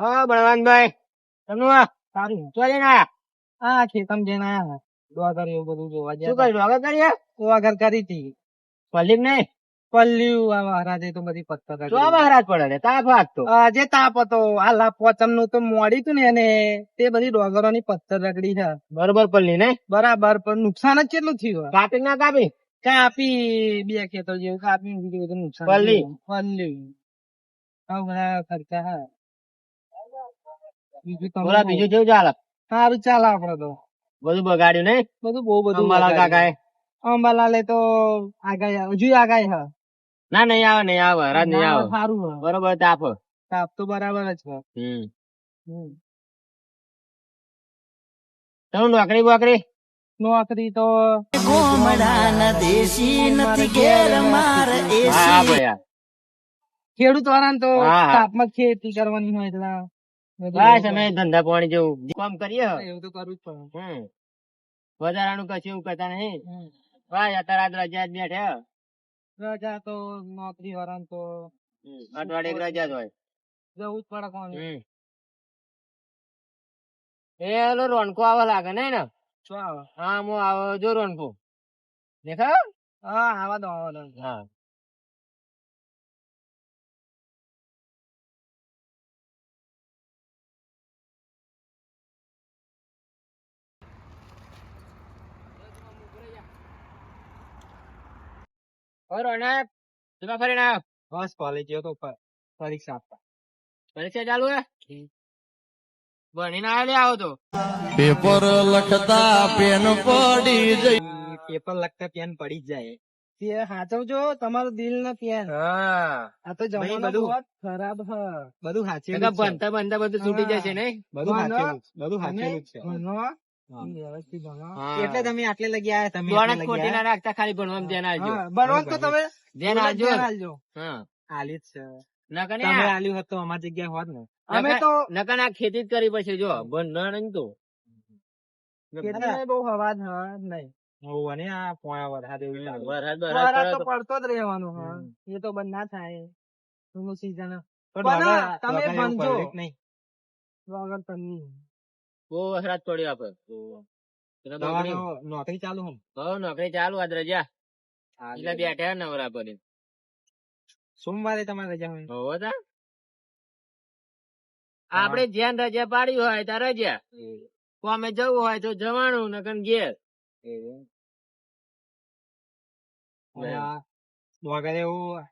હા બળવાનભાઈ. તમે સારું ચો જઈને આયા? આ ખેતમ જઈને આયા ડોગર એવું બધું જોવા શું ગયા કર્યું? આગળ કરીએ ડોગર કરી હતી. પલ્લી નહીં? પલ્લ્યું આ મહારાજે તો બધી પથ્થર ચો મહારાજ પડે? તાપ હતો આજે તાપ હતો આ લા પોચમનું તો મોડી તું ને એને તે બધી ડોગરો ની પથ્થર રગડી છે. બરોબર પલ્લી ને બરાબર પણ નુકસાન જ કેટલું થયું કાપી ના કાપી? કાપી બે ખેતર જેવું કાપી નુકસાન પલ્લી. પલ્લી. બધા ખર્ચા હા. બોલા બીજું કેવું ચાલે? સારું ચાલે આપડે તો. બધું બગાડ્યું નઈ બધું બહુ બધું અંબાલાલ કાકા કાકાએ? અંબાલાલે તો આગાઈ હજુ આગાઈ હ. ના નહીં આવે નહીં આવે રાત નહીં આવે. સારું બરોબર તાપ. તાપ તો બરાબર જ છે હમ. તમે નોકરી બોકરી? નોકરી તો. ખેડૂત વાળા તો. તાપમાં ખેતી કરવાની હોય એટલે બસ અમે ધંધા પાણી જેવું કામ કરીએ. એવું તો કરવું જ પડે હમ. વધારાનું કશું એવું કરતા નહીં. બસ અત્યારે આજ રજા જ બેઠે. રજા તો નોકરી વાળા તો અઠવાડિયે રજા જ હોય. જવું જ પડે કોણ એ ઓલો રોનકો આવે લાગે નહીં ને? શું આવે? હા હું આવો. જો રોનકો. દેખા હા આવા દો આવા દો. હા. ઓય રોનક તમે ફરીને આવ્યો બસ કોલેજ ગયો તો પરીક્ષા આપવા. પરીક્ષા ચાલુ હે? ભણીને આવ્યો આવો તો. પેપર લખતા પેન પડી જાય. પેપર લખતા પેન પડી જાય. તે સાચવજો તમારું દિલ ને પેન હા. આ તો જમાનો બધું- ખરાબ હ. બધું છે. ભણતા ભણતા બધું છૂટી જાય જશે નહીં? બધું સાચેલું બધું સાચેલું છે. ભણો. એટલે તમે આટલે લગી આયા તમે જ ખોટી ના રાખતા ખાલી ભણવામાં ધ્યાન આવજો ભણવાનું તો તમે ધ્યાન આવજો. હા. આલી જ છે. નકને તમે આલ્યું હોત તો અમારી જગ્યાએ હોત ને. અમે તો નકર આ ખેતી જ કરી પછી જો ભણવાનું નહીં તો. બહુ હવા જ હ નહીં. હોવું અને આ વરસાદ એવું. વરસાદ તો પડતો જ રહેવાનું હ. એ તો બંધ ના થાય. તમે ભણજો. નહીં. વગર તમે બહુ વરસાદ પડ્યો આપડે. નોકરી ચાલુ હમ હો નોકરી ચાલુ આજ રજા. એટલે બેઠા નવરા પડી સોમવારે તમારે રજા હોય હોવો તા. આપડે જ્યાં રજા પાડી હોય ત્યાં રજા. કોમે જવું હોય તો જવાનું નકર ઘેર. વગેરે એવું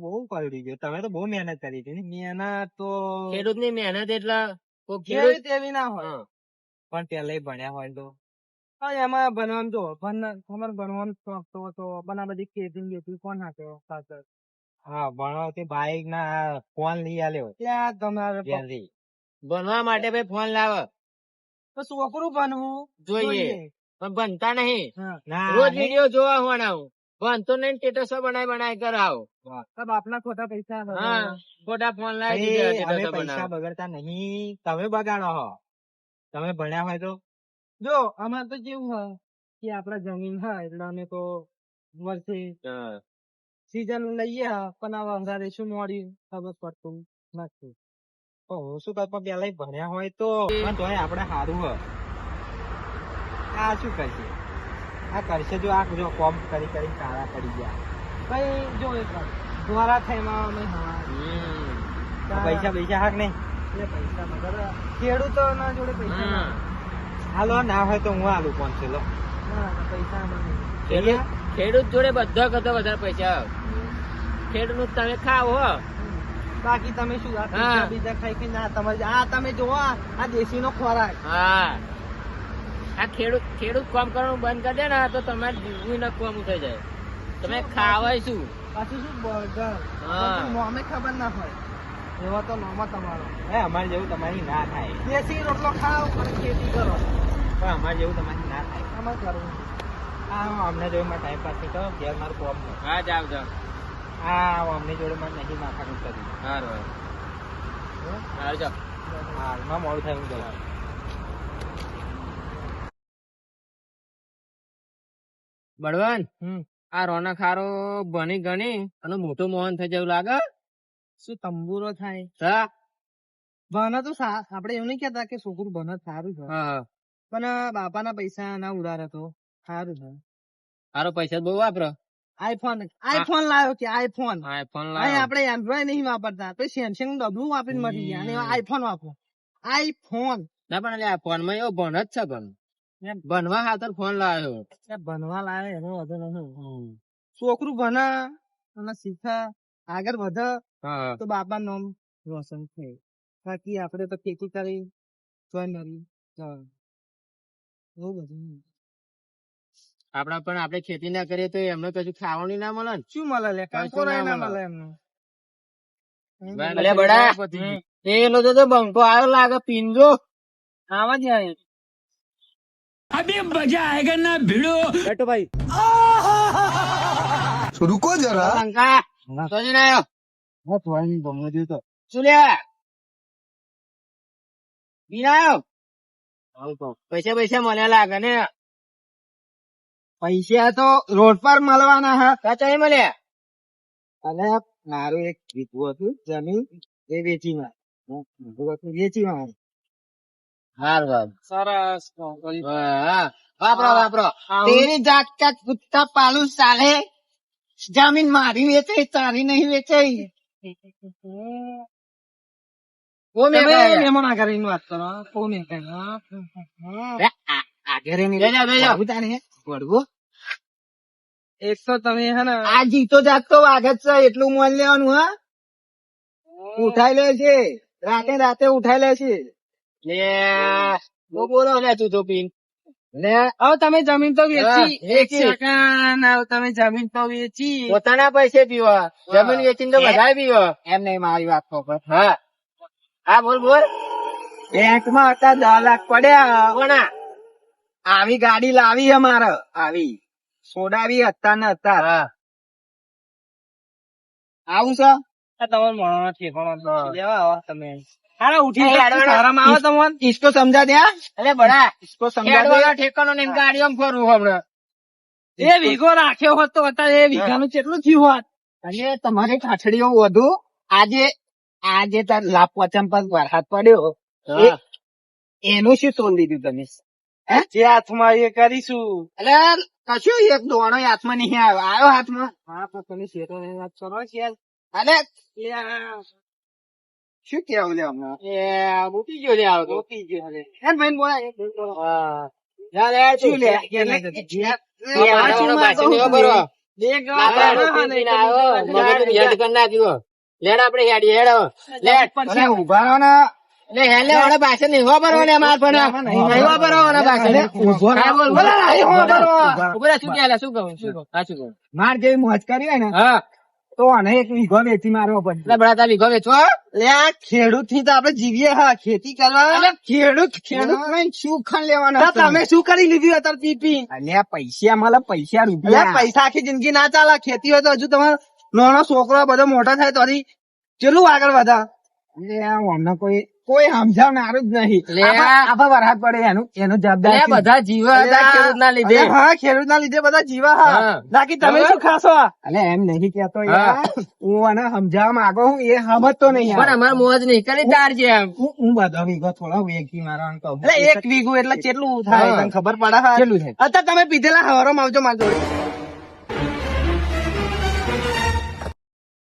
બહુ ગયું. તમે તો બહુ મહેનત કરી હતી મહેનત તો ખેડૂતની મહેનત એટલે જેવી તેવી ના હોય. હા. પણ પેલા ભણ્યા હોય તો. એમાં ભણવાનું જો તમારે ભણવાનું શોખ તો તો પણ આ બધી કેટિંગ બેતી કોણ નાખે પાછળ? હા ભણવા તે બાઈક ના ફોન લઈ આલ્યો. ત્યાં તમારે ભણવા માટે ભાઈ ફોન લાવે. તો છોકરું ભણવું જોઈએ. પણ ભણતા નહીં. રોજ વીડિયો જોવા હોવાનું ભણતો નહીં સ્ટેટસો બનાય બનાય કરાવો. બાપના ખોટા પૈસા હા ખોટા ફોન લાવી પૈસા બગડતા નહીં. તમે બગાડો હો. તમે ભણ્યા હોય તો. જો અમારે તો કેવું હોય કે આપડા જમીન હોય એટલે અમે તો વર્ષે સીઝન લઈએ પણ આ વંગારે શું મોડી ખબર પડતું નથી. હું શું કરું પણ પેલા ભણ્યા હોય તો. આપડે સારું હોય આ શું કરશે આ કરશે જો આ જો કોમ કરી કરી કાળા પડી ગયા. કઈ જો દ્વારા થઈમાં અમે હા. પૈસા પૈસા હાક નહીં. એટલે પૈસા મગર ખેડૂતો ના જોડે પૈસા હાલો ના હોય તો હું આલું પાંચસો લો. ના, ના, પૈસા ખેડૂત જોડે બધા કરતો વધારે પૈસા આવે. ખેડૂત તમે ખાવ હો. બાકી તમે શું બીજા ખાઈ કે ના તમારે આ તમે જોવો આ આ દેશી નો ખોરાક. હા. આ ખેડૂત ખેડૂત કામ કરવાનું બંધ કરી દે ને તો તમારે જીવવું ન કામ થઈ જાય. તમે ખાવાય શું? પાછું શું? બર્ગર. હા. નોમે ખબર ના હોય. એવા તો નોમાં તમારો. હે અમારે જેવું તમારી ના થાય. દેશી રોટલો ખાઓ અને ખેતી કરો. પણ અમારે જેવું તમારી ના થાય. અમારે કરવું હા અમને જોડે મારે ટાઈમ પાસ નહીં કરો ઘેર મારું કોમ હા જાવ જાવ હા અમને જોડે મારે નહીં માથા કૂટ કરી સારું સારું જાવ હાલમાં મોડું થાય હું જવાનું બળવાન? આ રોનક હારો ભણી ગણી અને મોટો મોહન થઈ જવું લાગે? શું તંબુરો થાય? હા. ભણે તો આપડે એવું નહીં કેતા કે છોકરું ભણે સારું છે. પણ બાપાના પૈસા ના ઉડાડે તો સારું છે. સારો પૈસા બહુ વાપરો. આઈફોન આઈફોન લાવ્યો કે આઈફોન? આઈફોન લાવ્યો આપડે આપણે એન્ડ્રોઈડ નહીં વાપરતા. તો સેમસંગ ડબલું વાપરીને મળી ગયા અને આઈફોન વાપરો. આઈફોન. ના પણ આ ફોનમાં એવો ભણ જ છે એમ ભણવા ખાતર ફોન લાવ્યો. ભણવા લાવે એનો વધુ નથી છોકરું ભણે અને શીખે. આગળ વધે તો બાપા નામ રોશન થાય. બાકી આપણે તો ખેતી કરી જોઈનરી એવું બધું આપડા પણ આપણે ખેતી ના કરીએ તો એમને કશું ખાવાનું ના મળે ને. શું મળે લે? ના મળે. એમને. બડા પેલો તો તો બંકો આવ્યો લાગે પીંજો આવા જ આવે બેટો ભાઈ रुको जरा બંકા તો જ ના આવ્યો હા થોડી ગમે તે તો શું લે બીના આવ્યો પૈસા પૈસા મને લાગે ને પૈસા તો રોડ પર મળવાના હા કાચા નહીં મળ્યા અને મારું એક વિકવું હતું જમીન એ વેચી માં વેચી માં હાર હાર. સરસ વાપરો વાપરો. તેરી જાત કા કુત્તા પાલું સાલે જમીન મારી વેચે તારી નહીં વેચે તમે હે. ને આ જીતો જાગતો વાઘ જ છે એટલું મોલ લેવાનું હા? ઉઠાઈ લે છે. રાતે રાતે ઉઠાઈ લે છે. લે બહુ બોલો લે તું તો પીન લે. હવે તમે જમીન તો વેચી હા, એક સેકન્ડ. હવે તમે જમીન તો વેચી. પોતાના પૈસે પીવો. જમીન વેચીને તો બધા પીવા. એમ નહીં મારી વાત ખબર હા. હા બોલ બોલ. બેંકમાં હતા દસ લાખ પડ્યા. કોના? આવી ગાડી લાવી અમારે આવી આવી. સોડાવી હતા ને હતા હા. આવું છે? તમારે મણો વધુ આજે આજે તાર લાપવાચમ પર વરસાદ પડ્યો. એનું શું સોન દીધું તમે? જે હાથમાં એ કરીશું. એટલે કશું એક દોણો હાથમાં નહીં આવ્યો હાથમાં. હા પણ તમે શેરો વાત કરો યાર અને શું કેવું લે હમણાં એ મૂકી ગયો લે આવતો રોકી ગયો હવે. એમ ભાઈ બોલા એ ભાઈ બોલા. હા જા લે શું? લે લે લે, લે માર લે, જેવી મોજ કરી હોય ને. હા. તો આને એક વીઘો વેચી મારવો લે, પડે બડા તાર વીઘો વેચવો? લે ખેડૂતથી તો આપડે જીવીએ હા ખેતી કરવા. ખેડૂત ખેડૂત નહીં શું ખણ લેવાના તમે શું કરી લીધું અત્યારે પીપી? લે પૈસા મળે પૈસા રૂપિયા. પૈસા આખી જિંદગી ના ચાલે. ખેતી હોય તો હજુ તમારો નાનો છોકરો બધો મોટા થાય તો કેટલું આગળ વધા? અમને કોઈ કોઈ સમજાવનારું જ નહીં. લે. આભા વરસાદ પડે એનું એનું જવાબદાર બધા જીવા ખેડૂત ના લીધે. હા ખેડૂત ના લીધે બધા જીવા હા. બાકી તમે શું ખાશો અલે એમ નહીં કેતો હું. આને સમજાવવા માંગો હું એ સમજતો નહીં પણ અમારે મોજ નહીં કરી તાર જેમ હું બધા વીઘો થોડા વેગી મારવાનું કહું. એટલે એક વીઘું એટલે કેટલું થાય. તને ખબર પડે? કેટલું થાય? અત્યારે તમે પીધેલા હવારો આવજો મારી જોડે.